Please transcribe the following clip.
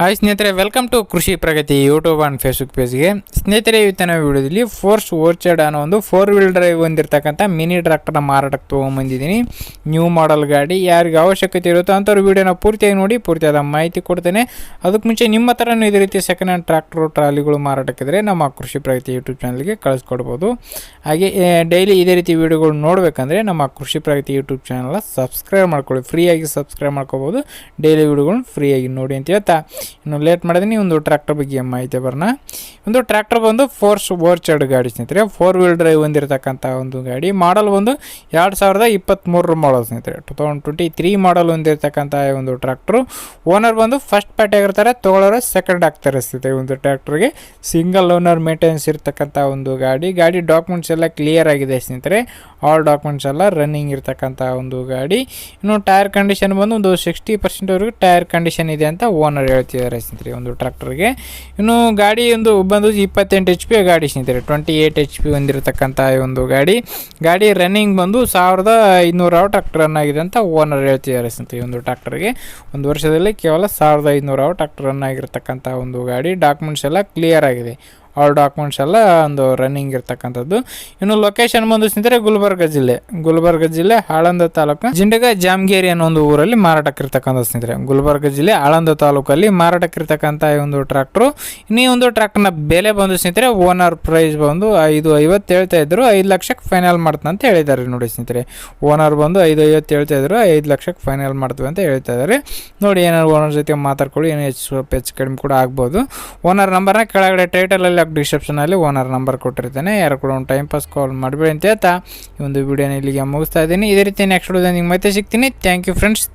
Hi ಸ್ನೇಹಿತರೆ welcome to Krishi Pragati YouTube and Facebook ಪೇಜ್ಗೆ ಸ್ನೇಹಿತರೆ ಇವತ್ತಿನ ವಿಡಿಯೋದಲ್ಲಿ ಫೋರ್ಸ್ ಓರ್ಚರ್ಡ್ ಅನ್ನೋ ಒಂದು ಫೋರ್ ವೀಲ್ ಡ್ರೈವ್ ಹೊಂದಿರತಕ್ಕಂಥ ಮಿನಿ ಟ್ರ್ಯಾಕ್ಟರ್ನ ಮಾರಾಟಕ್ಕೆ ತೊಗೊಂಬಂದಿದ್ದೀನಿ. ನ್ಯೂ ಮಾಡೆಲ್ ಗಾಡಿ, ಯಾರಿಗೆ ಅವಶ್ಯಕತೆ ಇರುತ್ತೋ ಅಂಥವ್ರು ವೀಡಿಯೋನ ಪೂರ್ತಿಯಾಗಿ ನೋಡಿ, ಪೂರ್ತಿಯಾದ ಮಾಹಿತಿ ಕೊಡ್ತೇನೆ. ಅದಕ್ಕೆ ಮುಂಚೆ ನಿಮ್ಮ ಹತ್ರನೂ ಇದೇ ರೀತಿ ಸೆಕೆಂಡ್ ಹ್ಯಾಂಡ್ ಟ್ರ್ಯಾಕ್ಟ್ರು ಟ್ರಾಲಿಗಳು ಮಾರಾಟಕ್ಕಿದ್ರೆ ನಮ್ಮ ಕೃಷಿ ಪ್ರಗತಿ ಯೂಟ್ಯೂಬ್ ಚಾನಲ್ಗೆ ಕಳಿಸ್ಕೊಡ್ಬೋದು. ಹಾಗೆ ಡೈಲಿ ಇದೇ ರೀತಿ ವಿಡಿಯೋಗಳು ನೋಡಬೇಕಂದ್ರೆ ನಮ್ಮ ಕೃಷಿ ಪ್ರಗತಿ ಯೂಟ್ಯೂಬ್ ಚಾನಲ್ನ ಸಬ್ಸ್ಕ್ರೈಬ್ ಮಾಡ್ಕೊಳ್ಳಿ. ಫ್ರೀಯಾಗಿ ಸಬ್ಸ್ಕ್ರೈಬ್ ಮಾಡ್ಕೋಬೋದು. ಡೈಲಿ ವೀಡಿಯೋಗಳನ್ನ ಫ್ರೀಯಾಗಿ ನೋಡಿ ಅಂತ ಹೇಳ್ತಾ. ಇನ್ನು ಲೇಟ್ ಮಾಡಿದೀನಿ, ಒಂದು ಟ್ರ್ಯಾಕ್ಟರ್ ಬಗ್ಗೆ ಮಾಹಿತಿ ಬರೋಣ. ಒಂದು ಟ್ರ್ಯಾಕ್ಟರ್ ಬಂದು ಫೋರ್ಸ್ ಓರ್ಚರ್ಡ್ ಗಾಡಿ ಸ್ನೇಹಿತರೆ ಫೋರ್ ವೀಲ್ ಡ್ರೈವ್ ಹೊಂದಿರತಕ್ಕಂಥ ಒಂದು ಗಾಡಿ. ಮಾಡಲ್ ಬಂದು ಎರಡು ಸಾವಿರದ ಇಪ್ಪತ್ತ್ಮೂರರ ಮಾಡಲ್ ಸ್ನೇಹಿತರೆ. Two thousand twenty three model ಹೊಂದಿರತಕ್ಕಂಥ ಒಂದು ಟ್ರ್ಯಾಕ್ಟ್ರು ಓನರ್ ಬಂದು ಫಸ್ಟ್ ಪಾರ್ಟಿ ಆಗಿರ್ತಾರೆ ತೊಗೊಳೋರು ಸೆಕೆಂಡ್ ಆಗ್ತಾರೆ ಸ್ನೇಹಿತರೆ ಒಂದು ಟ್ರ್ಯಾಕ್ಟ್ರಿಗೆ ಸಿಂಗಲ್ ಓನರ್ ಮೇಂಟೆನೆನ್ಸ್ ಇರ್ತಕ್ಕಂಥ ಒಂದು ಗಾಡಿ. ಗಾಡಿ ಡಾಕ್ಯುಮೆಂಟ್ಸ್ ಎಲ್ಲ ಕ್ಲಿಯರ್ ಆಗಿದೆ ಸ್ನೇಹಿತರೆ. ಆಲ್ ಡಾಕ್ಯುಮೆಂಟ್ಸ್ ಎಲ್ಲ ರನ್ನಿಂಗ್ ಇರ್ತಕ್ಕಂಥ ಒಂದು ಗಾಡಿ. ಇನ್ನು ಟೈರ್ ಕಂಡೀಷನ್ ಬಂದು ಒಂದು ಸಿಕ್ಸ್ಟಿ ಪರ್ಸೆಂಟ್ವರೆಗೂ ಟೈರ್ ಕಂಡೀಷನ್ ಇದೆ ಅಂತ ಓನರ್ ಹೇಳ್ತಿದ್ದಾರೆ. ಸ್ನೇಹಿತರೆ ಒಂದು ಟ್ರ್ಯಾಕ್ಟರ್ಗೆ. ಇನ್ನು ಗಾಡಿ ಒಂದು ಬಂದು ಇಪ್ಪತ್ತೆಂಟು ಎಚ್ ಪಿ ಗಾಡಿ ಸ್ನೇಹಿತರೆ ಟ್ವೆಂಟಿ ಏಯ್ಟ್ ಎಚ್ ಪಿ ಹೊಂದಿರತಕ್ಕಂಥ ಒಂದು ಗಾಡಿ. ಗಾಡಿ ರನ್ನಿಂಗ್ ಬಂದು ಸಾವಿರದ ಐನೂರ ಟ್ರ್ಯಾಕ್ಟರ್ ರನ್ ಆಗಿದೆ ಅಂತ ಓನರ್ ಹೇಳ್ತಿದ್ದಾರೆ ಸ್ನೇಹಿತರೆ ಒಂದು ಟ್ರ್ಯಾಕ್ಟರ್ಗೆ. ಒಂದು ವರ್ಷದಲ್ಲಿ ಕೇವಲ ಸಾವಿರದ ಐನೂರು ಟ್ರ್ಯಾಕ್ಟರ್ ರನ್ ಒಂದು ಗಾಡಿ. ಡಾಕ್ಯುಮೆಂಟ್ಸ್ ಎಲ್ಲ ಕ್ಲಿಯರ್ ಆಗಿದೆ. ಆಲ್ ಡಾಕ್ಯುಮೆಂಟ್ಸ್ ಎಲ್ಲ ಒಂದು ರನ್ನಿಂಗ್ ಇರ್ತಕ್ಕಂಥದ್ದು. ಇನ್ನು ಲೊಕೇಶನ್ ಬಂದು ಸ್ನೇಹಿತರೆ ಗುಲ್ಬರ್ಗ ಜಿಲ್ಲೆ. ಗುಲ್ಬರ್ಗ ಜಿಲ್ಲೆ ಆಳಂದ ತಾಲೂಕು ಜಿಂಡಗ ಜಾಮಗೇರಿ ಅನ್ನೋ ಒಂದು ಊರಲ್ಲಿ ಮಾರಾಟಕ್ಕಿರ್ತಕ್ಕಂಥ ಸ್ನೇಹಿತರೆ ಗುಲ್ಬರ್ಗ ಜಿಲ್ಲೆ ಆಳಂದ ತಾಲೂಕಲ್ಲಿ ಮಾರಾಟಕ್ಕಿರ್ತಕ್ಕಂಥ ಈ ಒಂದು ಟ್ರ್ಯಾಕ್ಟ್ರು ಇನ್ನು ಈ ಒಂದು ಟ್ರಾಕ್ಟರ್ನ ಬೆಲೆ ಬಂದು ಸ್ನೇಹಿತರೆ ಓನರ್ ಪ್ರೈಸ್ ಬಂದು ಐದು ಐವತ್ತು ಹೇಳ್ತಾ ಇದ್ರು, ಐದು ಲಕ್ಷಕ್ಕೆ ಫೈನಲ್ ಅಂತ ಹೇಳಿದ್ದಾರೆ ನೋಡಿ ಸ್ನೇಹಿತರೆ. ಓನರ್ ಬಂದು ಐದು ಐವತ್ತು ಹೇಳ್ತಾ ಇದ್ರು, ಐದು ಲಕ್ಷಕ್ಕೆ ಫೈನಲ್ ಮಾಡ್ತೀವಿ ಅಂತ ಹೇಳ್ತಾ ಇದ್ದಾರೆ. ನೋಡಿ ಏನಾದ್ರು ಓನರ್ ಜೊತೆ ಮಾತಾಡ್ಕೊಳ್ಳಿ, ಏನೋ ಹೆಚ್ಚು, ಸ್ವಲ್ಪ ಹೆಚ್ಚು ಕಡಿಮೆ ಕೂಡ ಆಗ್ಬೋದು. ಓನರ್ ನಂಬರ್ನ ಕೆಳಗಡೆ ಟೈಟಲಲ್ಲಿ ಡಿಸ್ಕ್ರಿಪ್ಷನಲ್ಲಿ ಓನರ್ ನಂಬರ್ ಕೊಟ್ಟಿರ್ತೇನೆ. ಯಾರು ಕೂಡ ಒಂದು ಟೈಮ್ ಪಾಸ್ ಕಾಲ್ ಮಾಡಬೇಡಿ ಅಂತ ಹೇಳ್ತಾ ಈ ಒಂದು ವಿಡಿಯೋನ ಇಲ್ಲಿಗೆ ಮುಗಿಸ್ತಾ ಇದ್ದೀನಿ. ಇದೇ ರೀತಿ ನೆಕ್ಸ್ಟ್ ವಿಡಿಯೋ ನಿಮ್ಗೆ ಮತ್ತೆ ಸಿಗ್ತೀನಿ. Thank you friends